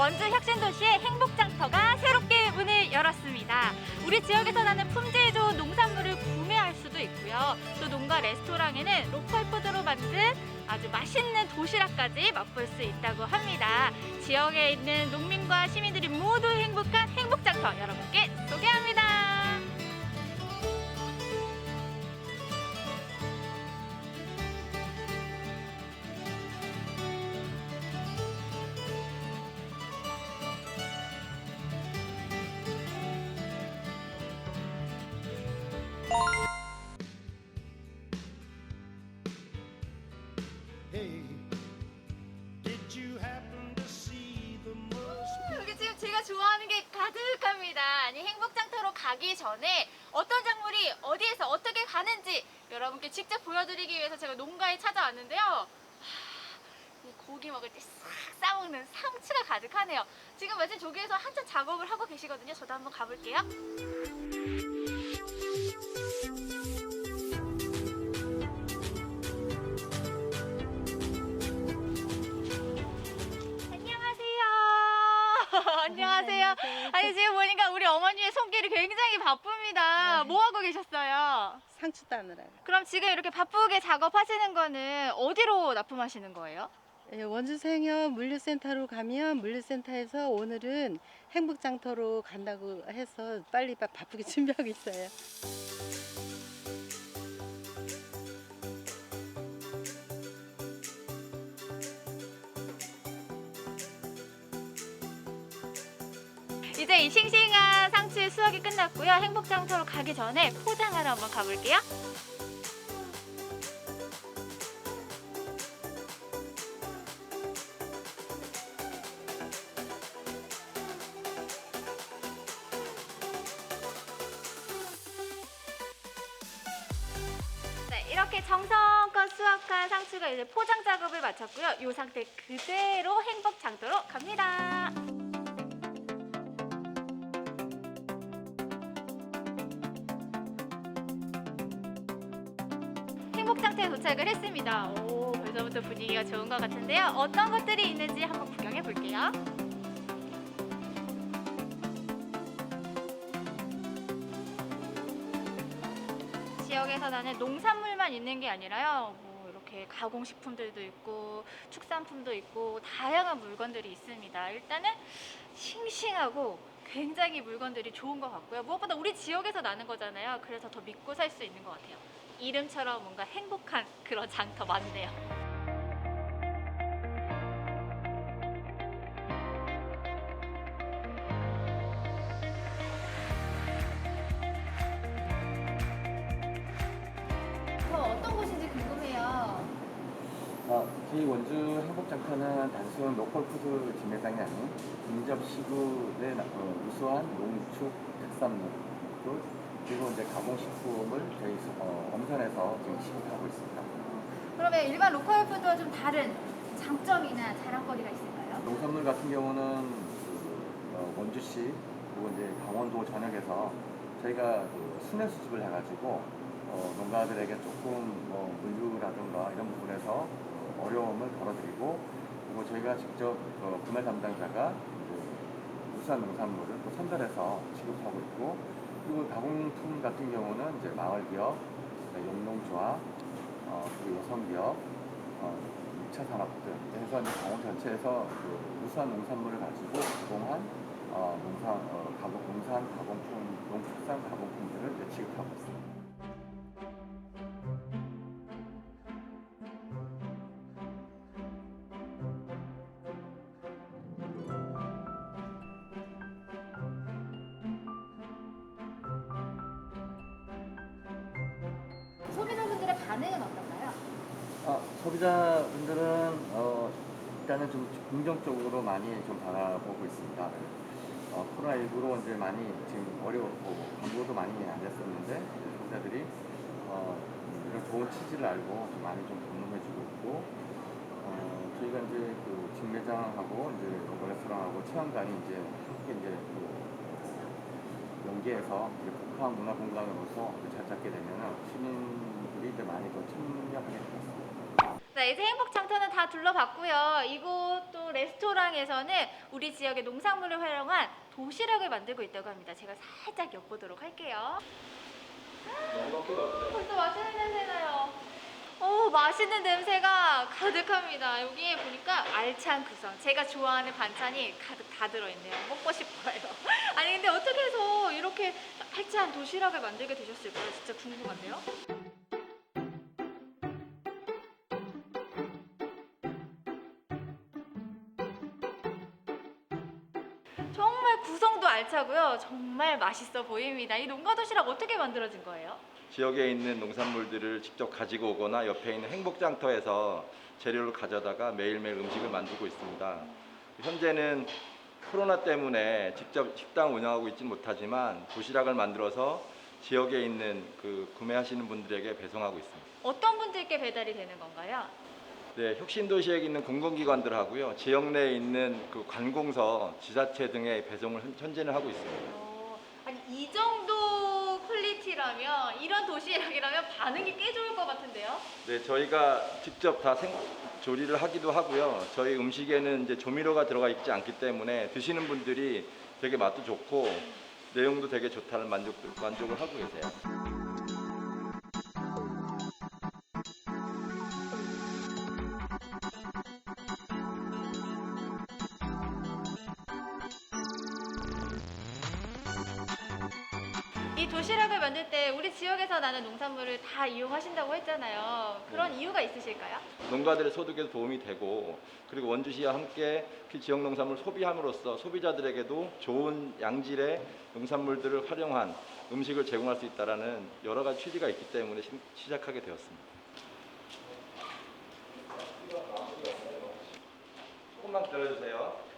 원주 혁신도시의 행복장터가 새롭게 문을 열었습니다. 우리 지역에서 나는 품질 좋은 농산물을 구매할 수도 있고요. 또 농가 레스토랑에는 로컬 푸드로 만든 아주 맛있는 도시락까지 맛볼 수 있다고 합니다. 지역에 있는 농민과 시민들이 모두 행복한 행복장터 여러분께 소개합니다. 제가 좋아하는 게 가득합니다. 아니 행복장터로 가기 전에 어떤 작물이 어디에서 어떻게 가는지 여러분께 직접 보여드리기 위해서 제가 농가에 찾아왔는데요. 하, 이 고기 먹을 때 싹 싸먹는 상추가 가득하네요. 지금 마침 저기에서 한참 작업을 하고 계시거든요. 저도 한번 가볼게요. 안녕하세요. 아니 지금 보니까 우리 어머니의 손길이 굉장히 바쁩니다. 뭐 하고 계셨어요? 상추 따느라고. 그럼 지금 이렇게 바쁘게 작업하시는 거는 어디로 납품하시는 거예요? 예, 원주생협 물류센터로 가면 물류센터에서 오늘은 행복장터로 간다고 해서 빨리 바, 바쁘게 준비하고 있어요. 이제 이 싱싱한 상추의 수확이 끝났고요. 행복장터로 가기 전에 포장하러 한번 가볼게요. 네, 이렇게 정성껏 수확한 상추가 이제 포장 작업을 마쳤고요. 이 상태 그대로 행복 장터로 갑니다. 행복장터에 도착을 했습니다. 오, 벌써부터 분위기가 좋은 것 같은데요. 어떤 것들이 있는지 한번 구경해 볼게요. 지역에서 나는 농산물만 있는 게 아니라요. 뭐 이렇게 가공식품들도 있고 축산품도 있고 다양한 물건들이 있습니다. 일단은 싱싱하고 굉장히 물건들이 좋은 것 같고요. 무엇보다 우리 지역에서 나는 거잖아요. 그래서 더 믿고 살 수 있는 것 같아요. 이름처럼 뭔가 행복한 그런 장터 맞네요. 그럼 어떤 곳인지 궁금해요. 어, 저희 원주 행복장터는 단순 로컬 푸드 진매장이 아닌 인접 시구의 어, 우수한 농축 특산물 또 그리고 이제 가공식품을 저희 수- 어, 엄선해서 지금 시급하고 있습니다. 그러면 일반 로컬 푸드와 좀 다른 장점이나 자랑거리가 있을까요? 농산물 같은 경우는 그, 어, 원주시 그리고 이제 강원도 전역에서 저희가 그 순회 수집을 해가지고 어, 농가들에게 조금 뭐 물류라든가 이런 부분에서 어, 어려움을 덜어드리고 그리고 저희가 직접 어, 구매 담당자가 이제 우수한 농산물을 또 선별해서 취급하고 있고 그리고 가공품 같은 경우는 이제 마을 기업, 영농조합, 어, 그리고 여성 기업, 어, 2차 산업들 해서 이제 강원 전체에서 그 우수한 농산물을 가지고 가공한 어, 농산 어, 가공 농산 가공품 농축산 가공품들을 취급하고 있습니다. 반응은 어떤가요? 아, 소비자분들은 어, 일단은 좀 긍정적으로 많이 좀 바라보고 있습니다. 어, 코로나19로 이제 많이 지금 어려웠고 광고도 많이 안 됐었는데 소비자들이 어, 이런 좋은 취지를 알고 좀 많이 좀 공감해주고 있고 어, 저희가 이제 그 직매장하고 이제 로컬 레스토랑하고 체험관이 이제 함께 이제 그 연계해서 이제 북한 문화 공간으로서 잘 잡게 되면은 시민 이제 많이 더 참여하게 되겠습니다. 네, 이제 행복 장터는 다 둘러봤고요. 이곳도 또 레스토랑에서는 우리 지역의 농산물을 활용한 도시락을 만들고 있다고 합니다. 제가 살짝 엿보도록 할게요. 벌써 맛있는 냄새 나요. 오, 맛있는 냄새가 가득합니다. 여기에 보니까 알찬 구성. 제가 좋아하는 반찬이 가득 다 들어있네요. 먹고 싶어요. 아니, 근데 어떻게 해서 이렇게 알찬 도시락을 만들게 되셨을까요? 진짜 궁금한데요? 알차고요. 정말 맛있어 보입니다. 이 농가 도시락 어떻게 만들어진 거예요? 지역에 있는 농산물들을 직접 가지고 오거나 옆에 있는 행복장터에서 재료를 가져다가 매일매일 음식을 만들고 있습니다. 현재는 코로나 때문에 직접 식당 운영하고 있지는 못하지만 도시락을 만들어서 지역에 있는 그 구매하시는 분들에게 배송하고 있습니다. 어떤 분들께 배달이 되는 건가요? 네, 혁신도시에 있는 공공기관들하고요, 지역 내에 있는 그 관공서, 지자체 등의 배송을 현- 현재는 하고 있습니다. 어, 아니 이 정도 퀄리티라면 이런 도시락이라면 반응이 꽤 좋을 것 같은데요? 네, 저희가 직접 다 생, 조리를 하기도 하고요. 저희 음식에는 이제 조미료가 들어가 있지 않기 때문에 드시는 분들이 되게 맛도 좋고 내용도 되게 좋다는 만족, 만족을 하고 계세요. 만들 때 우리 지역에서 나는 농산물을 다 이용하신다고 했잖아요. 그런 이유가 있으실까요? 농가들의 소득에도 도움이 되고 그리고 원주시와 함께 그 지역 농산물 소비함으로써 소비자들에게도 좋은 양질의 농산물들을 활용한 음식을 제공할 수 있다라는 여러 가지 취지가 있기 때문에 시- 시작하게 되었습니다. 조금만 기다려주세요.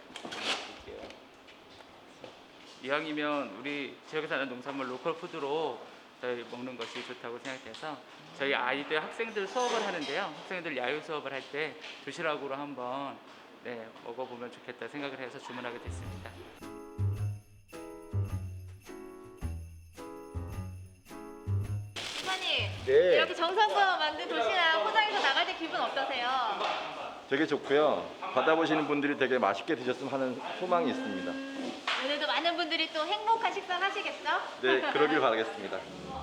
이왕이면 우리 지역에서 나는 농산물 로컬 푸드로 저희 먹는 것이 좋다고 생각돼서 저희 아이들 학생들 수업을 하는데요. 학생들 야유 수업을 할 때 도시락으로 한번 네, 먹어보면 좋겠다 생각을 해서 주문하게 됐습니다. 이사님 네. 이렇게 정성껏 만든 도시락 포장해서 나갈 때 기분 어떠세요? 되게 좋고요. 받아보시는 분들이 되게 맛있게 드셨으면 하는 소망이 있습니다. 오늘도 많은 분들이 또 행복한 식사 하시겠죠? 네, 그러길 바라겠습니다.